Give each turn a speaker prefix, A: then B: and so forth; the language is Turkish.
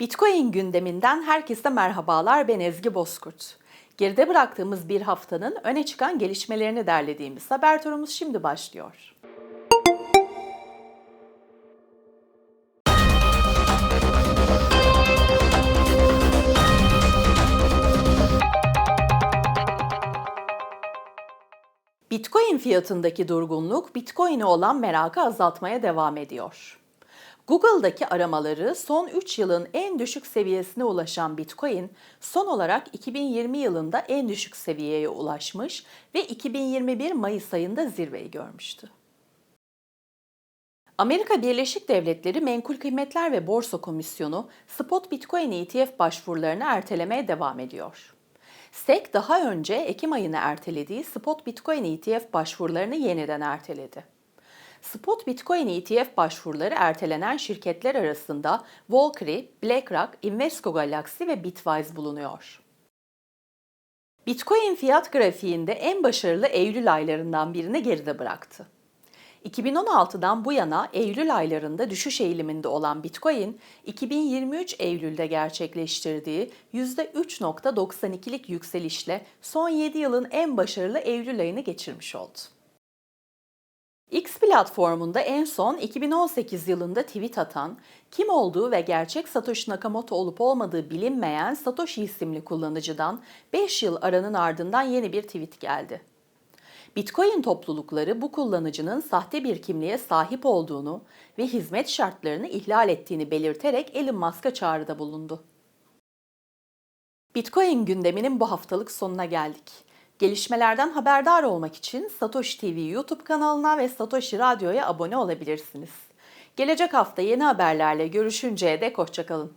A: Bitcoin gündeminden herkese merhabalar ben Ezgi Bozkurt. Geride bıraktığımız bir haftanın öne çıkan gelişmelerini derlediğimiz haber turumuz şimdi başlıyor. Bitcoin fiyatındaki durgunluk Bitcoin'e olan merakı azaltmaya devam ediyor. Google'daki aramaları son 3 yılın en düşük seviyesine ulaşan Bitcoin, son olarak 2020 yılında en düşük seviyeye ulaşmış ve 2021 Mayıs ayında zirveyi görmüştü. Amerika Birleşik Devletleri Menkul Kıymetler ve Borsa Komisyonu spot Bitcoin ETF başvurularını ertelemeye devam ediyor. SEC daha önce Ekim ayını ertelediği spot Bitcoin ETF başvurularını yeniden erteledi. Spot Bitcoin ETF başvuruları ertelenen şirketler arasında Valkyrie, BlackRock, Invesco Galaxy ve Bitwise bulunuyor. Bitcoin fiyat grafiğinde en başarılı Eylül aylarından birini geride bıraktı. 2016'dan bu yana Eylül aylarında düşüş eğiliminde olan Bitcoin, 2023 Eylül'de gerçekleştirdiği %3.92'lik yükselişle son 7 yılın en başarılı Eylül ayını geçirmiş oldu. X platformunda en son 2018 yılında tweet atan, kim olduğu ve gerçek Satoshi Nakamoto olup olmadığı bilinmeyen Satoshi isimli kullanıcıdan 5 yıl aranın ardından yeni bir tweet geldi. Bitcoin toplulukları bu kullanıcının sahte bir kimliğe sahip olduğunu ve hizmet şartlarını ihlal ettiğini belirterek Elon Musk'a çağrıda bulundu. Bitcoin gündeminin bu haftalık sonuna geldik. Gelişmelerden haberdar olmak için Satoshi TV YouTube kanalına ve Satoshi Radyo'ya abone olabilirsiniz. Gelecek hafta yeni haberlerle görüşünceye dek hoşçakalın.